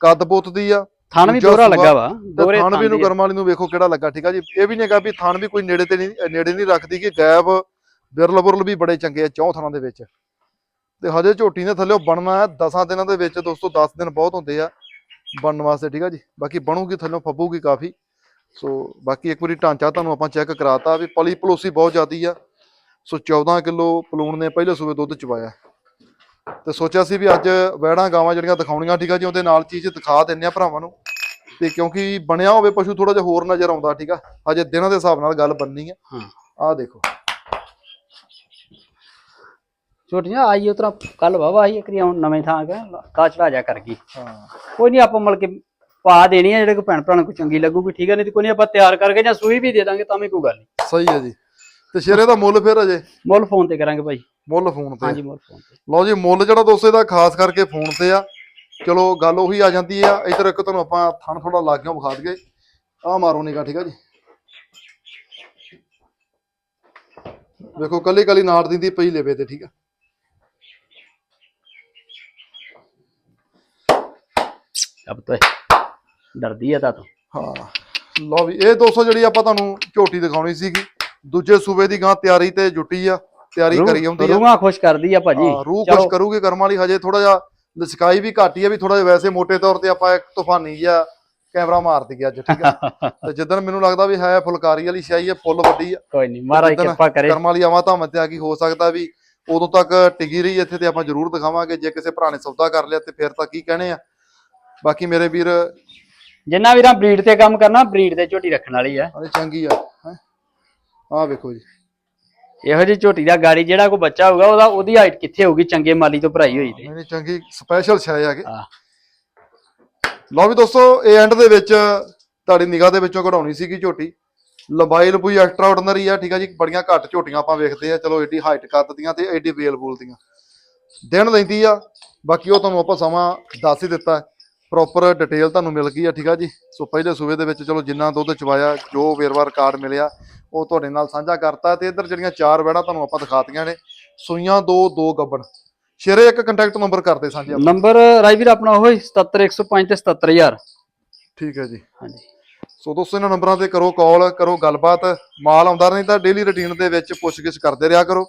ਕੱਦ ਬੁੱਤ ਦੀ ਆ। ਥਣ ਵੀ ਦੋਹਰਾ ਲੱਗਾ ਵਾ। ਦੋਰੇ ਥਣ ਵੀ ਨੂੰ ਦੀ। ਕਰਮ ਵਾਲੀ ਨੂੰ ਵੇਖੋ ਕਿਹੜਾ ਲੱਗਾ ਠੀਕ ਆ ਜੀ। ਇਹ ਵੀ ਨਹੀਂਗਾ ਵੀ ਥਣ ਵੀ ਕੋਈ ਨੇੜੇ ਤੇ ਨਹੀਂ ਨੇੜੇ ਨਹੀਂ ਰੱਖਦੀ ਕਿ ਗੈਪ ਬਿਰਲ ਬੁਰਲ ਵੀ ਬੜੇ ਚੰਗੇ ਆ ਚੌਂ ਥਣਾਂ ਦੇ ਵਿੱਚ। ਤੇ ਹਜੇ ਝੋਟੀ ਨੇ ਥੱਲੇ ਬਣਨਾ ਹੈ। 10 ਦਿਨਾਂ ਦੇ ਵਿੱਚ ਦੋਸਤੋ 10 ਦਿਨ ਬਹੁਤ ਹੁੰਦੇ ਆ ਬਣਨ ਵਾਸਤੇ ਠੀਕ ਆ ਜੀ? ਬਾਕੀ ਬਣੂਗੀ ਥੱਲੇ ਫੱਬੂਗੀ ਕਾਫੀ। ਸੋ ਬਾਕੀ ਇੱਕ ਵਾਰੀ ਢਾਂਚਾ ਤੁਹਾਨੂੰ ਆਪਾਂ ਚੈੱਕ ਕਰਾਤਾ ਵੀ ਪਲੀ ਪਲੋਸੀ ਬਹੁਤ ਜ਼ਿਆਦੀ ਆ। ਸੋ 14 ਕਿਲੋ ਪਲੂਣ ਨੇ ਪਹਿਲੇ ਸੂਬੇ ਦੁੱਧ ਚਵਾਇਆ ਤੇ ਸੋਚਿਆ ਸੀ ਵੀ ਅੱਜ ਵੈੜਾਂ ਗਾਵਾਂ ਜਿਹੜੀਆਂ ਦਿਖਾਉਣੀਆਂ ਠੀਕ ਆ ਜੀ ਉਹਦੇ ਨਾਲ ਚੀਜ਼ ਦਿਖਾ ਦਿੰਨੇ ਆ ਭਰਾਵਾਂ ਨੂੰ। ਤੇ ਕਿਉਂਕਿ ਬਣਿਆ ਹੋਵੇ ਪਸ਼ੂ ਥੋੜਾ ਜਿਹਾ ਹੋਰ ਨਜ਼ਰ ਆਉਂਦਾ ਠੀਕ ਆ? ਅਜੇ ਦਿਨਾਂ ਦੇ ਹਿਸਾਬ ਨਾਲ ਗੱਲ ਬੰਨੀ ਆ। ਹਾਂ। ਆਹ ਦੇਖੋ। ਛੋਟੀਆਂ ਆਈ ਉਤਰਾ ਕੱਲ ਵਾਵਾ ਆਈ ਇੱਕ ਰੀ ਹੁਣ ਨਵੇਂ ਥਾਂ ਗਿਆ ਕਾ ਚੜਾ ਜਾ ਕਰ ਗਈ। ਹਾਂ। ਕੋਈ ਨਹੀਂ ਆਪਾਂ ਮਿਲ ਕੇ ਪਾ ਦੇਣੀ ਆ ਜਿਹੜੇ ਕੋ ਭੈਣ ਭਰਾ ਨੂੰ ਕੋਈ ਚੰਗੀ ਲੱਗੂਗੀ ਠੀਕ ਹੈ ਨਹੀਂ ਤੇ ਕੋਈ ਨਹੀਂ ਆਪਾਂ ਤਿਆਰ ਕਰਕੇ ਜਾਂ ਸੂਈ ਵੀ ਦੇ ਦਾਂਗੇ ਤਾਂ ਵੀ ਕੋਈ ਗੱਲ ਨਹੀਂ ਸਹੀ ਹੈ ਜੀ। ਤੇ ਸ਼ੇਰੇ ਦਾ ਮੁੱਲ ਫਿਰ ਅਜੇ? ਮੁੱਲ ਫੋਨ ਤੇ ਕਰਾਂਗੇ ਭਾਈ। ਮੁੱਲ ਫੋਨ ਤੇ? ਹਾਂਜੀ ਮੁੱਲ ਫੋਨ ਤੇ। ਲਓ ਜੀ ਮੁੱਲ ਜਿਹੜਾ ਦੋਸਤੋ ਇਹਦਾ ਖਾਸ ਕਰਕੇ ਫੋਨ ਤੇ ਆ। ਚਲੋ ਗੱਲ ਉਹੀ ਆ ਜਾਂਦੀ ਆ। ਇਧਰ ਇੱਕ ਤੁਹਾਨੂੰ ਆਪਾਂ ਥਣ ਥੋੜਾ ਲਾ ਕੇ ਵਿਖਾ ਦਈਏ। ਆ ਮਾਰੋ ਨਿਗਾ ਠੀਕ ਆ ਜੀ। ਵੇਖੋ ਕੱਲੀ ਕੱਲੀ ਨਾੜ ਦਿੰਦੀ ਪਈ ਲੇਵੇ ਤੇ ਠੀਕ ਆ। ਅਬ ਤਾਂ ਡਰਦੀ ਆ ਤਾਂ ਤੂੰ ਹਾਂ ਲਓ ਵੀ ਇਹ 200 ਜਿਹੜੀ ਆਪਾਂ ਤੁਹਾਨੂੰ ਝੋਟੀ ਦਿਖਾਉਣੀ ਸੀਗੀ ਦੂਜੇ ਸੂਬੇ ਦੀ ਗਾਂ ਤਿਆਰੀ ਤੇ ਜੁਟੀ ਆ ਤਿਆਰੀ ਕਰੀ ਆਉਂਦੀ ਆ। ਰੂਹਾਂ ਖੁਸ਼ ਕਰਦੀ ਆ ਭਾਜੀ। ਰੂਹ ਕੁਛ ਕਰੂਗੀ ਕਰਮ ਵਾਲੀ ਹਜੇ ਥੋੜਾ ਜਿਹਾ ਲਸਕਾਈ ਵੀ ਘੱਟ ਆ ਵੀ ਥੋੜਾ ਜਿਹਾ ਵੈਸੇ ਮੋٹے ਤੌਰ ਤੇ ਆਪਾਂ ਇੱਕ ਤੂਫਾਨੀ ਜਿਹਾ ਕੈਮਰਾ ਮਾਰਦੀ ਗਿਆ ਅੱਜ ਠੀਕ ਆ। ਤੇ ਜਿੱਦਣ ਮੈਨੂੰ ਲੱਗਦਾ ਵੀ ਹੈ ਫੁਲਕਾਰੀ ਵਾਲੀ ਸ਼ਾਈ ਹੈ ਫੁੱਲ ਵੱਡੀ ਆ। ਕੋਈ ਨਹੀਂ ਮਹਾਰਾਜ ਕਿਰਪਾ ਕਰੇ। ਕਰਮ ਵਾਲੀ ਆਵਾਂ ਤਾਂ ਮੱਤਿਆ ਕੀ ਹੋ ਸਕਦਾ ਵੀ ਉਦੋਂ ਤੱਕ ਟਿਕੀ ਰਹੀ ਇੱਥੇ ਤੇ ਆਪਾਂ ਜ਼ਰੂਰ ਦਿਖਾਵਾਂਗੇ ਜੇ ਕਿਸੇ ਭਰਾ ਨੇ ਸੌਦਾ ਕਰ ਲਿਆ ਤੇ ਫਿਰ ਤਾਂ ਕੀ ਕਹਿਣੇ ਆ। ਬਾਕੀ ਮੇਰੇ ਵੀਰ ਜਿੰਨਾ ਵੀਰਾਂ ਬਰੀਡ ਤੇ ਕੰਮ ਕਰਨਾ ਬਰੀਡ ਤੇ ਝੋਟੀ ਰੱਖਣ ਵਾਲੀ ਆ। ਅਰੇ ਚੰਗੀ ਆ ਹੈ? ਆ ਵੇਖੋ ਜੀ। ਇਹੋ ਜਿਹੀ ਝੋਟੀ ਦਾ ਗਾੜੀ ਜਿਹੜਾ ਕੋਈ ਬੱਚਾ ਹੋਊਗਾ ਉਹਦਾ ਉਹਦੀ ਹਾਈਟ ਕਿੱਥੇ ਹੋਊਗੀ? ਚੰਗੇ ਮਾਲੀ ਤੋਂ ਭਰਾਈ ਹੋਈ ਤੇ। ਨਹੀਂ ਨਹੀਂ ਚੰਗੀ ਸਪੈਸ਼ਲ ਛਾਇ ਆ ਕੇ। ਲਓ ਵੀ ਦੋਸਤੋ ਇਹ ਐਂਡ ਦੇ ਵਿੱਚ ਤੁਹਾਡੀ ਨਿਗਾਹ ਦੇ ਵਿੱਚੋਂ ਕਢਾਉਣੀ ਸੀਗੀ ਝੋਟੀ। ਲੰਬਾਈ ਲੰਬੂਈ ਐਕਸਟਰਾ ਆਰਡੀਨਰੀ ਆ ਠੀਕ ਆ ਜੀ? ਬੜੀਆਂ ਘੱਟ ਝੋਟੀਆਂ ਆਪਾਂ ਵੇਖਦੇ ਆ। ਚਲੋ ਏਡੀ ਹਾਈਟ ਕੱਦ ਦੀਆਂ ਤੇ ਏਡੀ ਵੇਲ ਬੂਲ ਦੀਆਂ। ਦਿਨ ਲੈਂਦੀ ਆ ਬਾਕੀ ਉਹ ਤੁਹਾਨੂੰ ਆਪਾਂ ਸਮਾਂ ਦੱਸ ਹੀ ਦਿੱਤਾ। ਪ੍ਰੋਪਰ ਡਿਟੇਲ ਤੁਹਾਨੂੰ ਮਿਲ ਗਈ ਆ ਠੀਕ ਆ ਜੀ? ਸੋ ਪਹਿਲੇ ਸੂਬੇ ਦੇ ਵਿੱਚ ਚਲੋ ਜਿੰਨਾ ਦੁੱਧ ਚਵਾਇਆ ਜੋ ਵੇਰਵਾ ਰਿਕਾਰਡ ਮਿਲਿਆ ਉਹ ਤੁਹਾਡੇ ਨਾਲ ਸਾਂਝਾ ਕਰਤਾ ਤੇ ਇੱਧਰ ਜਿਹੜੀਆਂ ਚਾਰ ਵੈੜਾਂ ਤੁਹਾਨੂੰ ਆਪਾਂ ਦਿਖਾਤੀਆਂ ਨੇ ਸੂਈਆਂ ਦੋ ਦੋ ਗੱਬਣ। ਸ਼ੇਰੇ ਇੱਕ ਕੰਟੈਕਟ ਨੰਬਰ ਕਰਦੇ ਸਾਂਝੇ ਆਪਾਂ। ਨੰਬਰ ਰਾਜਵੀਰ ਆਪਣਾ ਉਹ ਹੀ 77105 ਤੇ 77000 ਠੀਕ ਹੈ ਜੀ। ਹਾਂਜੀ। ਸੋ ਦੋਸਤੋ ਇਹਨਾਂ ਨੰਬਰਾਂ ਤੇ ਕਰੋ ਕਾਲ ਕਰੋ ਗੱਲਬਾਤ। ਮਾਲ ਆਉਂਦਾ ਨਹੀਂ ਤਾਂ ਡੇਲੀ ਰੁਟੀਨ ਦੇ ਵਿੱਚ ਪੁੱਛਗਿੱਛ ਕਰਦੇ ਰਿਹਾ ਕਰੋ।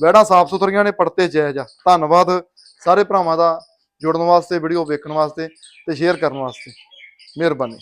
ਵੈੜਾਂ ਸਾਫ਼ ਸੁਥਰੀਆਂ ਨੇ ਪੜਤੇ ਜਾਇਜ਼ ਆ। ਧੰਨਵਾਦ ਸਾਰੇ ਭਰਾਵਾਂ ਦਾ। ਜੁੜਨ ਵਾਸਤੇ ਵੀਡੀਓ ਵੇਖਣ ਵਾਸਤੇ ਤੇ ਸ਼ੇਅਰ ਕਰਨ ਵਾਸਤੇ। ਮਿਹਰਬਾਨੀ।